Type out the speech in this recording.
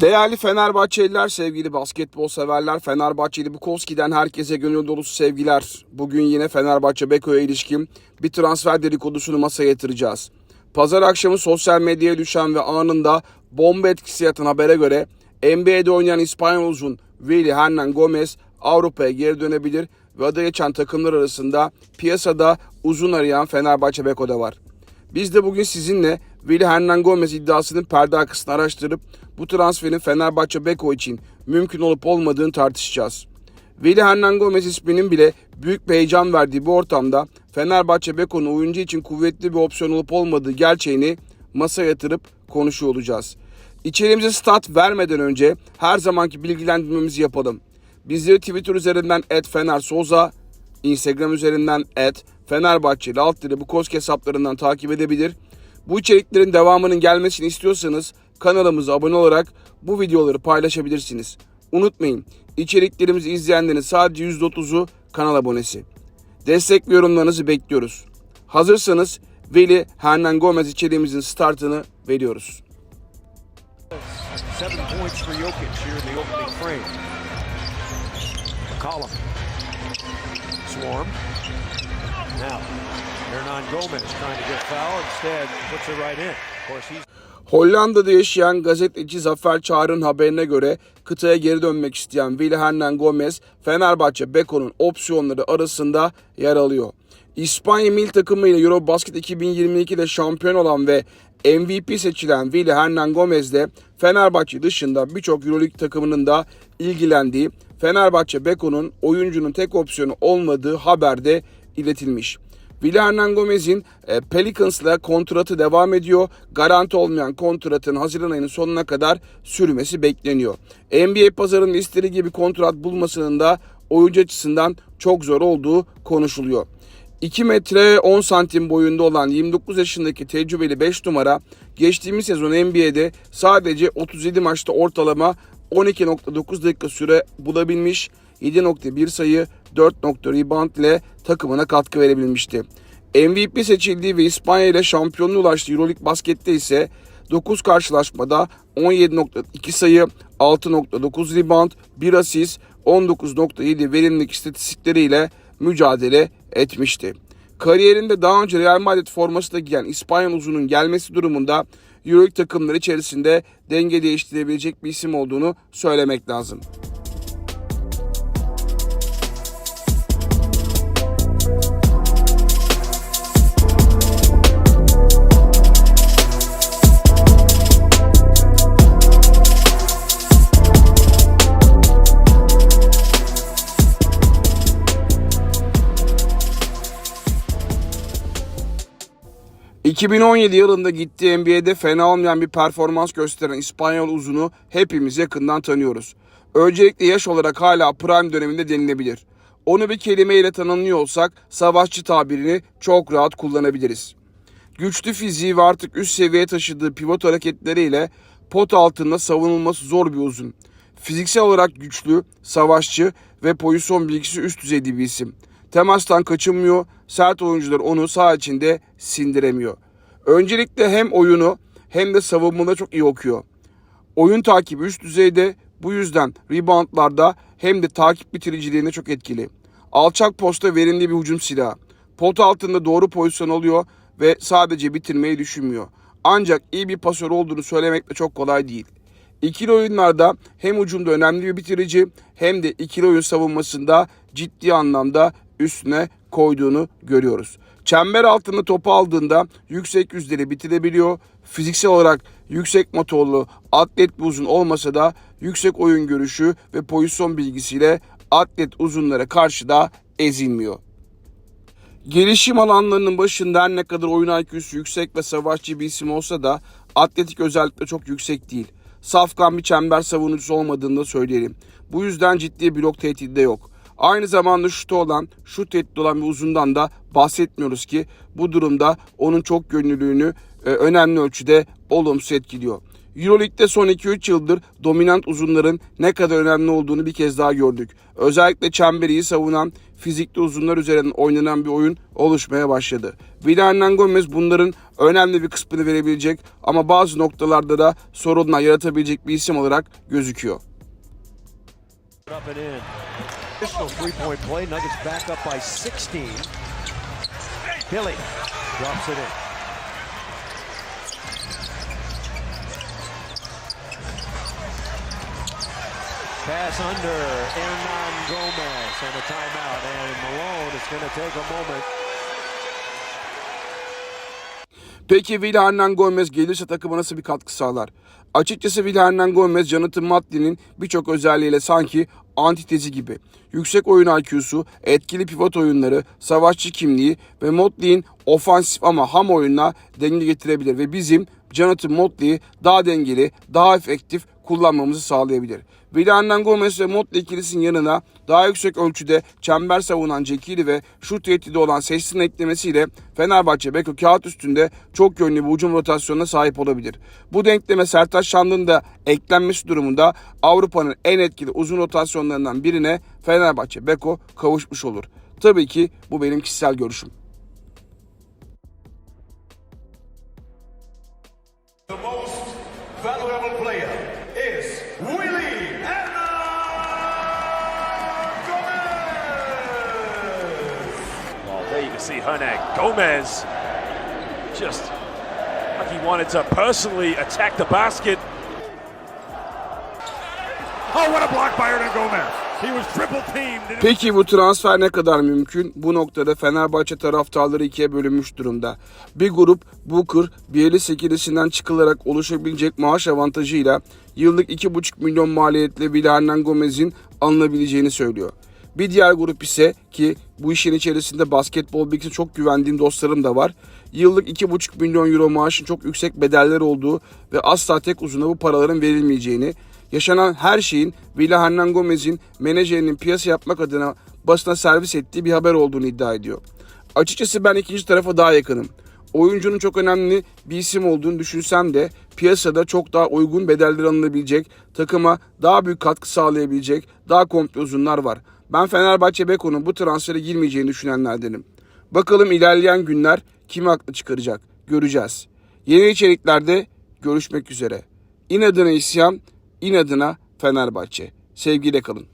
Değerli Fenerbahçeliler, sevgili basketbol severler, Fenerbahçeli Bukowski'den herkese gönül dolusu sevgiler. Bugün yine Fenerbahçe Beko'ya ilişkin bir transfer dedikodusunu masaya yatıracağız. Pazar akşamı sosyal medyaya düşen ve anında bomba etkisi yaratan habere göre NBA'de oynayan İspanyol uzun Willy Hernan Gomez Avrupa'ya geri dönebilir ve adı geçen takımlar arasında piyasada uzun arayan Fenerbahçe Beko'da var. Biz de bugün sizinle Willy Hernan Gomez iddiasının perde arkasını araştırıp bu transferin Fenerbahçe Beko için mümkün olup olmadığını tartışacağız. Willy Hernan Gomez isminin bile büyük bir heyecan verdiği bu ortamda Fenerbahçe Beko'nun oyuncu için kuvvetli bir opsiyon olup olmadığı gerçeğini masaya yatırıp konuşuyor olacağız. İçeriğimize stat vermeden önce her zamanki bilgilendirmemizi yapalım. Bizleri Twitter üzerinden @fenersoza, Instagram üzerinden @fenerbahçeli alt bu kosk hesaplarından takip edebilir. Bu içeriklerin devamının gelmesini istiyorsanız kanalımıza abone olarak bu videoları paylaşabilirsiniz. Unutmayın içeriklerimizi izleyenlerin sadece %30'u kanal abonesi. Destek ve yorumlarınızı bekliyoruz. Hazırsanız Veli Hernan Gomez içeriğimizin startını veriyoruz. Seven. Hollanda'da yaşayan gazeteci Zafer Çağrı'nın haberine göre kıtaya geri dönmek isteyen Willy Hernan Gomez, Fenerbahçe Beko'nun opsiyonları arasında yer alıyor. İspanya milli takımıyla Eurobasket 2022'de şampiyon olan ve MVP seçilen Willy Hernan Gomez de Fenerbahçe dışında birçok Euroleague takımının da ilgilendiği Fenerbahçe Beko'nun oyuncunun tek opsiyonu olmadığı haberde iletilmiş. Willy Hernan Gomez'in e, Pelicans'la kontratı devam ediyor. Garanti olmayan kontratın Haziran ayının sonuna kadar sürmesi bekleniyor. NBA pazarının istediği gibi kontrat bulmasının da oyuncu açısından çok zor olduğu konuşuluyor. 2 metre 10 santim boyunda olan 29 yaşındaki tecrübeli 5 numara geçtiğimiz sezon NBA'de sadece 37 maçta ortalama 12.9 dakika süre bulabilmiş, 7.1 sayı, 4. rebound ile takımına katkı verebilmişti. MVP seçildiği ve İspanya ile şampiyonluğa ulaştığı Euroleague baskette ise 9 karşılaşmada 17.2 sayı, 6.9 rebound, 1 asist, 19.7 verimlilik istatistikleriyle mücadele etmişti. Kariyerinde daha önce Real Madrid forması da giyen İspanyol uzunun gelmesi durumunda Euroleague takımları içerisinde denge değiştirebilecek bir isim olduğunu söylemek lazım. ...2017 yılında gittiği NBA'de fena olmayan bir performans gösteren İspanyol uzunu hepimiz yakından tanıyoruz. Öncelikle yaş olarak hala prime döneminde denilebilir. Onu bir kelimeyle tanımlıyor olsak savaşçı tabirini çok rahat kullanabiliriz. Güçlü fiziği ve artık üst seviyeye taşıdığı pivot hareketleriyle pot altında savunulması zor bir uzun. Fiziksel olarak güçlü, savaşçı ve pozisyon bilgisi üst düzeyde bir isim. Temastan kaçınmıyor, sert oyuncular onu sağ içinde sindiremiyor. Öncelikle hem oyunu hem de savunmada çok iyi okuyor. Oyun takibi üst düzeyde bu yüzden reboundlarda hem de takip bitiriciliğinde çok etkili. Alçak posta verimli bir hücum silahı. Pot altında doğru pozisyon alıyor ve sadece bitirmeyi düşünmüyor. Ancak iyi bir pasör olduğunu söylemek de çok kolay değil. İkili oyunlarda hem hücumda önemli bir bitirici hem de ikili oyun savunmasında ciddi anlamda üstüne koyduğunu görüyoruz. Çember altında topu aldığında yüksek yüzleri bitirebiliyor. Fiziksel olarak yüksek motorlu atlet bir uzun olmasa da yüksek oyun görüşü ve pozisyon bilgisiyle atlet uzunlara karşı da ezilmiyor. Gelişim alanlarının başında her ne kadar oyun IQ'su yüksek ve savaşçı bir isim olsa da atletik özellikle çok yüksek değil. Safkan bir çember savunucusu olmadığını da söyleyelim. Bu yüzden ciddi blok tehdidi de yok. Aynı zamanda şutu olan, şut tehdidi olan bir uzundan da bahsetmiyoruz ki bu durumda onun çok gönüllülüğünü e, önemli ölçüde olumsuz etkiliyor. Euroleague'de son 2-3 yıldır dominant uzunların ne kadar önemli olduğunu bir kez daha gördük. Özellikle çemberi savunan fizikli uzunlar üzerinden oynanan bir oyun oluşmaya başladı. Vida Hernan Gomez bunların önemli bir kısmını verebilecek ama bazı noktalarda da sorunlar yaratabilecek bir isim olarak gözüküyor. Additional three-point play. Nuggets back up by 16. Billy drops it in. Pass under Hernan Gomez and a timeout. And Malone is going to take a moment. Peki Will Hernan Gomez gelirse takıma nasıl bir katkı sağlar? Açıkçası Will Hernan Gomez, Jonathan Matley'nin birçok özelliğiyle sanki antitezi gibi. Yüksek oyun IQ'su, etkili pivot oyunları, savaşçı kimliği ve Motley'in ofansif ama ham oyununa denge getirebilir ve bizim Jonathan Motley'i daha dengeli, daha efektif kullanmamızı sağlayabilir. Will Hernan Gomez ve Motley ikilisinin yanına daha yüksek ölçüde çember savunan Cekili ve şut tehdidi olan Sessin eklemesiyle Fenerbahçe Beko kağıt üstünde çok yönlü bir hücum rotasyonuna sahip olabilir. Bu denkleme Sertaç Şanlı'nın da eklenmesi durumunda Avrupa'nın en etkili uzun rotasyonlarından birine Fenerbahçe Beko kavuşmuş olur. Tabii ki bu benim kişisel görüşüm. Player is Willie Hernan Gomez. Well, there you can see Hernan Gomez just like he wanted to personally attack the basket. Oh, what a block by Hernan Gomez. Peki bu transfer ne kadar mümkün? Bu noktada Fenerbahçe taraftarları ikiye bölünmüş durumda. Bir grup Booker, Bielitsa ikilisinden çıkılarak oluşabilecek maaş avantajıyla yıllık 2,5 milyon maliyetle Will Hernan Gomez'in alınabileceğini söylüyor. Bir diğer grup ise ki bu işin içerisinde basketbol bilgisi çok güvendiğim dostlarım da var. Yıllık 2,5 milyon euro maaşın çok yüksek bedeller olduğu ve asla tek uzuna bu paraların verilmeyeceğini, yaşanan her şeyin Villa Hernan Gomez'in menajerinin piyasa yapmak adına basına servis ettiği bir haber olduğunu iddia ediyor. Açıkçası ben ikinci tarafa daha yakınım. Oyuncunun çok önemli bir isim olduğunu düşünsem de piyasada çok daha uygun bedeller alınabilecek, takıma daha büyük katkı sağlayabilecek daha komple uzunlar var. Ben Fenerbahçe Beko'nun bu transfere girmeyeceğini düşünenlerdenim. Bakalım ilerleyen günler kimi haklı çıkaracak göreceğiz. Yeni içeriklerde görüşmek üzere. İnadına isyan, inadına Fenerbahçe. Sevgiyle kalın.